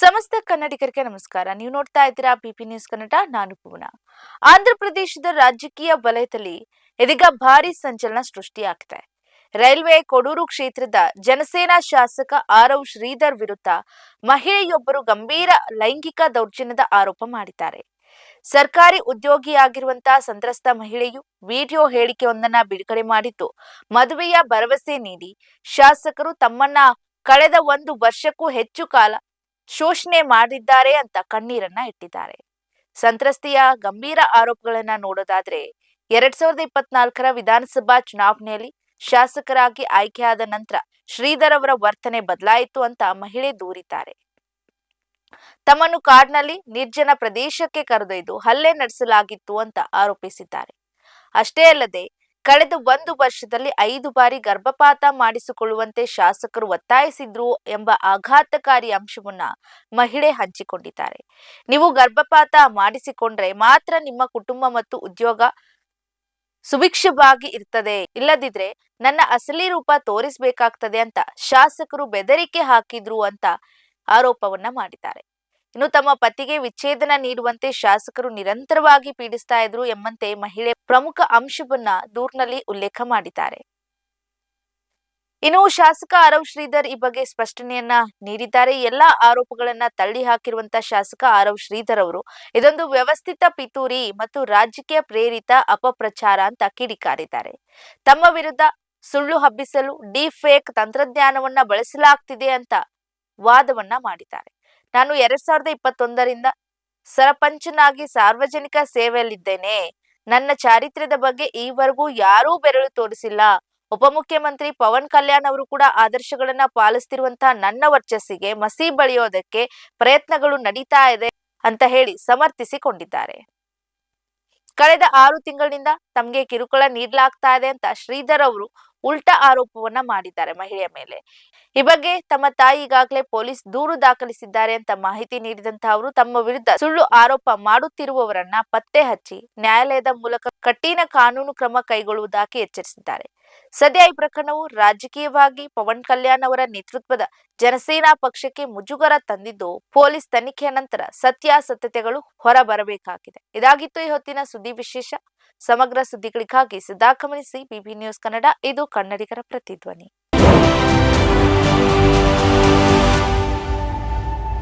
ಸಮಸ್ತ ಕನ್ನಡಿಗರಿಗೆ ನಮಸ್ಕಾರ. ನೀವು ನೋಡ್ತಾ ಇದ್ದೀರಾ ಪಿಪಿ ನ್ಯೂಸ್ ಕನ್ನಡ ನಾನು ಪೂನ. ಆಂಧ್ರಪ್ರದೇಶದ ರಾಜಕೀಯ ವಲಯದಲ್ಲಿ ಇದೀಗ ಭಾರಿ ಸಂಚಲನ ಸೃಷ್ಟಿಯಾಗಿದೆ ರೈಲ್ವೆ ಕೊಡೂರು ಕ್ಷೇತ್ರದ ಜನಸೇನಾ ಶಾಸಕ ಆರವ್ ಶ್ರೀಧರ್ ವಿರುದ್ಧ ಮಹಿಳೆಯೊಬ್ಬರು ಗಂಭೀರ ಲೈಂಗಿಕ ದೌರ್ಜನ್ಯದ ಆರೋಪ ಮಾಡಿದ್ದಾರೆ. ಸರ್ಕಾರಿ ಉದ್ಯೋಗಿಯಾಗಿರುವಂತಹ ಸಂತ್ರಸ್ತ ಮಹಿಳೆಯು ವಿಡಿಯೋ ಹೇಳಿಕೆಯೊಂದನ್ನ ಬಿಡುಗಡೆ ಮಾಡಿದ್ದು, ಮದುವೆಯ ಭರವಸೆ ನೀಡಿ ಶಾಸಕರು ತಮ್ಮನ್ನ ಕಳೆದ ಒಂದು ವರ್ಷಕ್ಕೂ ಹೆಚ್ಚು ಕಾಲ ಶೋಷಣೆ ಮಾಡಿದ್ದಾರೆ ಅಂತ ಕಣ್ಣೀರನ್ನ ಇಟ್ಟಿದ್ದಾರೆ. ಸಂತ್ರಸ್ತೆಯ ಗಂಭೀರ ಆರೋಪಗಳನ್ನ ನೋಡೋದಾದ್ರೆ, ಎರಡ್ ಸಾವಿರದ ಇಪ್ಪತ್ನಾಲ್ಕರ ವಿಧಾನಸಭಾ ಚುನಾವಣೆಯಲ್ಲಿ ಶಾಸಕರಾಗಿ ಆಯ್ಕೆಯಾದ ನಂತರ ಶ್ರೀಧರ್ ಅವರ ವರ್ತನೆ ಬದಲಾಯಿತು ಅಂತ ಮಹಿಳೆ ದೂರಿದ್ದಾರೆ. ತಮ್ಮನ್ನು ಕಾಡ್ನಲ್ಲಿ ನಿರ್ಜನ ಪ್ರದೇಶಕ್ಕೆ ಕರೆದೊಯ್ದು ಹಲ್ಲೆ ನಡೆಸಲಾಗಿತ್ತು ಅಂತ ಆರೋಪಿಸಿದ್ದಾರೆ. ಅಷ್ಟೇ ಅಲ್ಲದೆ ಕಳೆದ ಒಂದು ವರ್ಷದಲ್ಲಿ ಐದು ಬಾರಿ ಗರ್ಭಪಾತ ಮಾಡಿಸಿಕೊಳ್ಳುವಂತೆ ಶಾಸಕರು ಒತ್ತಾಯಿಸಿದ್ರು ಎಂಬ ಆಘಾತಕಾರಿ ಅಂಶವನ್ನ ಮಹಿಳೆ ಹಂಚಿಕೊಂಡಿದ್ದಾರೆ. ನೀವು ಗರ್ಭಪಾತ ಮಾಡಿಸಿಕೊಂಡ್ರೆ ಮಾತ್ರ ನಿಮ್ಮ ಕುಟುಂಬ ಮತ್ತು ಉದ್ಯೋಗ ಸುಭಿಕ್ಷವಾಗಿ ಇರ್ತದೆ. ಇಲ್ಲದಿದ್ರೆ ನನ್ನ ಅಸಲಿ ರೂಪ ತೋರಿಸಬೇಕಾಗ್ತದೆ ಅಂತ ಶಾಸಕರು ಬೆದರಿಕೆ ಹಾಕಿದ್ರು ಅಂತ ಆರೋಪವನ್ನ ಮಾಡಿದ್ದಾರೆ. ಇನ್ನು ತಮ್ಮ ಪತಿಗೆ ವಿಚ್ಛೇದನ ನೀಡುವಂತೆ ಶಾಸಕರು ನಿರಂತರವಾಗಿ ಪೀಡಿಸ್ತಾ ಇದ್ರು ಎಂಬಂತೆ ಮಹಿಳೆ ಪ್ರಮುಖ ಅಂಶವನ್ನ ದೂರ್ನಲ್ಲಿ ಉಲ್ಲೇಖ ಮಾಡಿದ್ದಾರೆ. ಇನ್ನು ಶಾಸಕ ಆರವ್ ಶ್ರೀಧರ್ ಈ ಬಗ್ಗೆ ಸ್ಪಷ್ಟನೆಯನ್ನ ನೀಡಿದ್ದಾರೆ. ಎಲ್ಲಾ ಆರೋಪಗಳನ್ನ ತಳ್ಳಿ ಹಾಕಿರುವಂತ ಶಾಸಕ ಆರವ್ ಶ್ರೀಧರ್ ಅವರು, ಇದೊಂದು ವ್ಯವಸ್ಥಿತ ಪಿತೂರಿ ಮತ್ತು ರಾಜಕೀಯ ಪ್ರೇರಿತ ಅಪಪ್ರಚಾರ ಅಂತ ಕಿಡಿಕಾರಿದ್ದಾರೆ. ತಮ್ಮ ವಿರುದ್ಧ ಸುಳ್ಳು ಹಬ್ಬಿಸಲು ಫೇಕ್ ತಂತ್ರಜ್ಞಾನವನ್ನ ಬಳಸಲಾಗ್ತಿದೆ ಅಂತ ವಾದವನ್ನ ಮಾಡಿದ್ದಾರೆ. ನಾನು ಎರಡ್ ಸಾವಿರದ ಇಪ್ಪತ್ತೊಂದರಿಂದ ಸರಪಂಚನಾಗಿ ಸಾರ್ವಜನಿಕ ಸೇವೆಯಲ್ಲಿದ್ದೇನೆ. ನನ್ನ ಚಾರಿತ್ರ್ಯದ ಬಗ್ಗೆ ಈವರೆಗೂ ಯಾರೂ ಬೆರಳು ತೋರಿಸಿಲ್ಲ. ಉಪಮುಖ್ಯಮಂತ್ರಿ ಪವನ್ ಕಲ್ಯಾಣ್ ಅವರು ಕೂಡ ಆದರ್ಶಗಳನ್ನ ಪಾಲಿಸ್ತಿರುವಂತಹ ನನ್ನ ವರ್ಚಸ್ಸಿಗೆ ಮಸಿ ಬಳಿಯೋದಕ್ಕೆ ಪ್ರಯತ್ನಗಳು ನಡೀತಾ ಇದೆ ಅಂತ ಹೇಳಿ ಸಮರ್ಥಿಸಿಕೊಂಡಿದ್ದಾರೆ. ಕಳೆದ ಆರು ತಿಂಗಳಿನಿಂದ ತಮಗೆ ಕಿರುಕುಳ ನೀಡಲಾಗ್ತಾ ಇದೆ ಅಂತ ಶ್ರೀಧರ್ ಅವರು ಉಲ್ಟಾ ಆರೋಪವನ್ನ ಮಾಡಿದ್ದಾರೆ ಮಹಿಳೆಯ ಮೇಲೆ. ಈ ಬಗ್ಗೆ ತಮ್ಮ ತಾಯಿ ಈಗಾಗಲೇ ಪೊಲೀಸ್ ದೂರು ದಾಖಲಿಸಿದ್ದಾರೆ ಅಂತ ಮಾಹಿತಿ ನೀಡಿದಂತಹ ಅವರು ತಮ್ಮ ವಿರುದ್ಧ ಸುಳ್ಳು ಆರೋಪ ಮಾಡುತ್ತಿರುವವರನ್ನ ಪತ್ತೆ ಹಚ್ಚಿ ನ್ಯಾಯಾಲಯದ ಮೂಲಕ ಕಠಿಣ ಕಾನೂನು ಕ್ರಮ ಕೈಗೊಳ್ಳುವುದಾಗಿ ಎಚ್ಚರಿಸಿದ್ದಾರೆ. ಸದ್ಯ ಈ ಪ್ರಕರಣವು ರಾಜಕೀಯವಾಗಿ ಪವನ್ ಕಲ್ಯಾಣ್ ಅವರ ನೇತೃತ್ವದ ಜನಸೇನಾ ಪಕ್ಷಕ್ಕೆ ಮುಜುಗರ ತಂದಿದ್ದು, ಪೊಲೀಸ್ ತನಿಖೆಯ ನಂತರ ಸತ್ಯಾಸತ್ಯತೆಗಳು ಹೊರಬರಬೇಕಾಗಿದೆ. ಇದಾಗಿತ್ತು ಈ ಹೊತ್ತಿನ ಸುದ್ದಿ ವಿಶೇಷ. ಸಮಗ್ರ ಸುದ್ದಿಗಳಿಗಾಗಿ ಸದಾ ಗಮನಿಸಿ ಬಿಬಿ ನ್ಯೂಸ್ ಕನ್ನಡ, ಇದು ಕನ್ನಡಿಗರ ಪ್ರತಿಧ್ವನಿ.